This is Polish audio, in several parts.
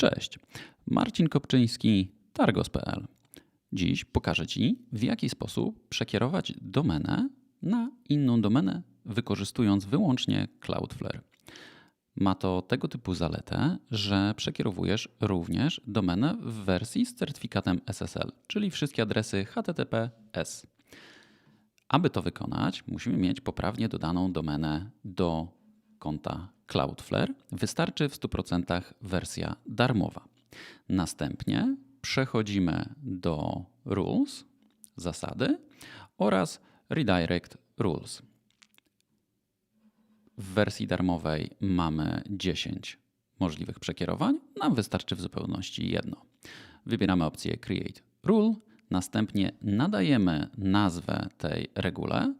Cześć, Marcin Kopczyński, Targos.pl. Dziś pokażę Ci, w jaki sposób przekierować domenę na inną domenę, wykorzystując wyłącznie Cloudflare. Ma to tego typu zaletę, że przekierowujesz również domenę w wersji z certyfikatem SSL, czyli wszystkie adresy HTTPS. Aby to wykonać, musimy mieć poprawnie dodaną domenę do konta Cloudflare. Wystarczy w 100% wersja darmowa. Następnie przechodzimy do rules, zasady oraz redirect rules. W wersji darmowej mamy 10 możliwych przekierowań, nam wystarczy w zupełności jedno. Wybieramy opcję Create Rule, następnie nadajemy nazwę tej regule.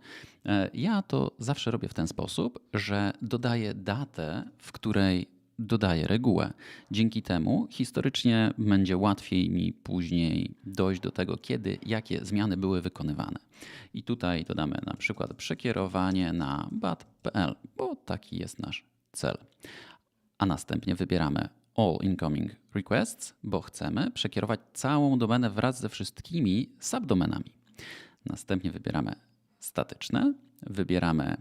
Ja to zawsze robię w ten sposób, że dodaję datę, w której dodaję regułę. Dzięki temu historycznie będzie łatwiej mi później dojść do tego, kiedy, jakie zmiany były wykonywane. I tutaj dodamy na przykład przekierowanie na bat.pl, bo taki jest nasz cel. A następnie wybieramy All Incoming Requests, bo chcemy przekierować całą domenę wraz ze wszystkimi subdomenami. Następnie wybieramy statyczne, wybieramy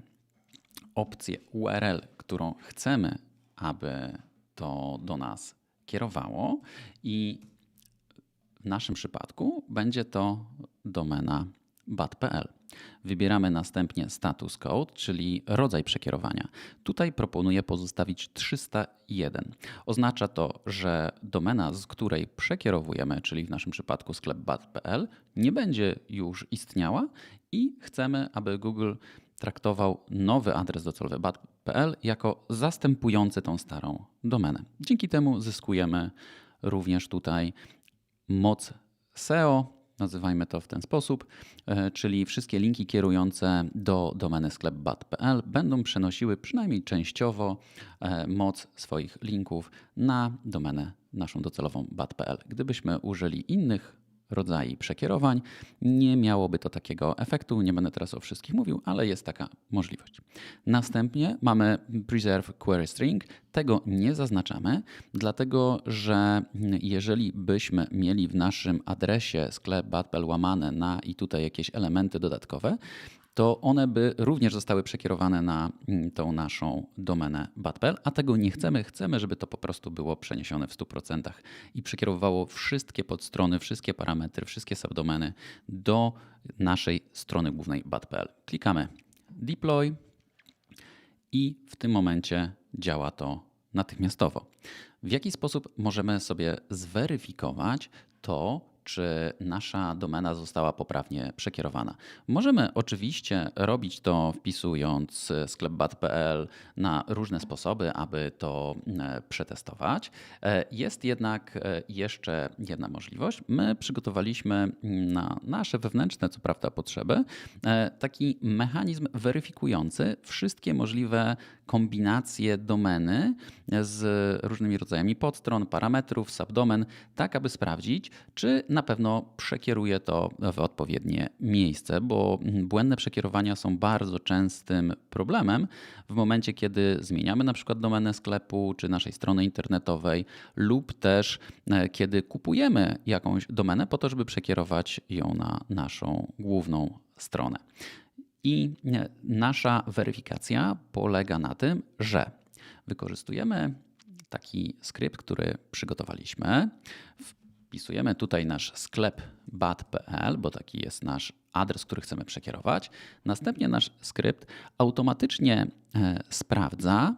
opcję URL, którą chcemy aby to do nas kierowało i w naszym przypadku będzie to domena bat.pl. Wybieramy następnie status code, czyli rodzaj przekierowania. Tutaj proponuję pozostawić 301. Oznacza to, że domena, z której przekierowujemy, czyli w naszym przypadku sklep bat.pl, nie będzie już istniała i chcemy, aby Google traktował nowy adres docelowy bat.pl jako zastępujący tą starą domenę. Dzięki temu zyskujemy również tutaj moc SEO, nazywajmy to w ten sposób, e, czyli wszystkie linki kierujące do domeny sklep bat.pl będą przenosiły przynajmniej częściowo e, moc swoich linków na domenę naszą docelową bat.pl. Gdybyśmy użyli innych rodzajów przekierowań. Nie miałoby to takiego efektu, nie będę teraz o wszystkich mówił, ale jest taka możliwość. Następnie mamy Preserve Query String. Tego nie zaznaczamy, dlatego że jeżeli byśmy mieli w naszym adresie sklep batpel łamane na i tutaj jakieś elementy dodatkowe, to one by również zostały przekierowane na mm, tą naszą domenę bat.pl, a tego nie chcemy. Chcemy, żeby to po prostu było przeniesione w 100% i przekierowało wszystkie podstrony, wszystkie parametry, wszystkie subdomeny do naszej strony głównej bat.pl. Klikamy deploy i w tym momencie działa to natychmiastowo. W jaki sposób możemy sobie zweryfikować to, czy nasza domena została poprawnie przekierowana. Możemy oczywiście robić to wpisując sklepbat.pl na różne sposoby, aby to e, przetestować. E, jest jednak e, jeszcze jedna możliwość. My przygotowaliśmy na nasze wewnętrzne, co prawda, potrzeby taki mechanizm weryfikujący wszystkie możliwe kombinacje domeny z różnymi rodzajami podstron, parametrów, subdomen, tak aby sprawdzić, czy na pewno przekieruje to w odpowiednie miejsce, bo błędne przekierowania są bardzo częstym problemem w momencie, kiedy zmieniamy na przykład domenę sklepu czy naszej strony internetowej lub też e, kiedy kupujemy jakąś domenę po to, żeby przekierować ją na naszą główną stronę. I e, nasza weryfikacja polega na tym, że wykorzystujemy taki skrypt, który przygotowaliśmy. Wpisujemy tutaj nasz sklep bat.pl, bo taki jest nasz adres, który chcemy przekierować. Następnie nasz skrypt automatycznie e, sprawdza,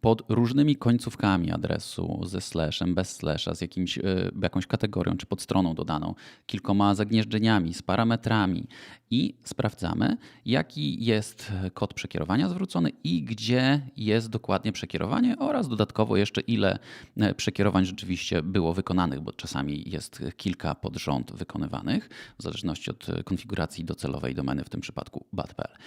pod różnymi końcówkami adresu ze slashem, bez slasha, z jakimś, e, jakąś kategorią czy podstroną dodaną, kilkoma zagnieżdżeniami, z parametrami i sprawdzamy, jaki jest kod przekierowania zwrócony i gdzie jest dokładnie przekierowanie oraz dodatkowo jeszcze ile e, przekierowań rzeczywiście było wykonanych, bo czasami jest kilka pod rząd wykonywanych, w zależności od konfiguracji docelowej domeny, w tym przypadku bat.pl.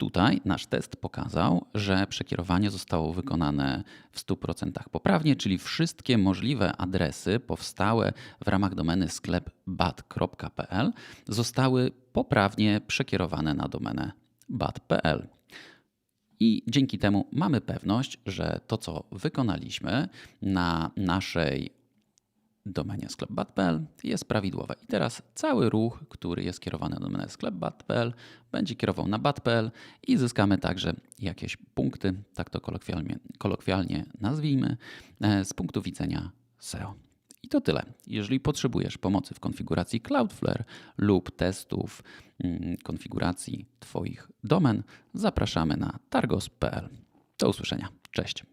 Tutaj nasz test pokazał, że przekierowanie zostało wykonane w 100% poprawnie, czyli wszystkie możliwe adresy powstałe w ramach domeny sklep bat.pl zostały poprawnie przekierowane na domenę bat.pl. I dzięki temu mamy pewność, że to, co wykonaliśmy na naszej domenie sklep.bat.pl jest prawidłowe. I teraz cały ruch, który jest kierowany na domenę sklep.bat.pl będzie kierował na bat.pl i zyskamy także jakieś punkty, tak to kolokwialnie, kolokwialnie nazwijmy, e, z punktu widzenia SEO. I to tyle. Jeżeli potrzebujesz pomocy w konfiguracji Cloudflare lub testów mm, konfiguracji Twoich domen, zapraszamy na targos.pl. Do usłyszenia. Cześć.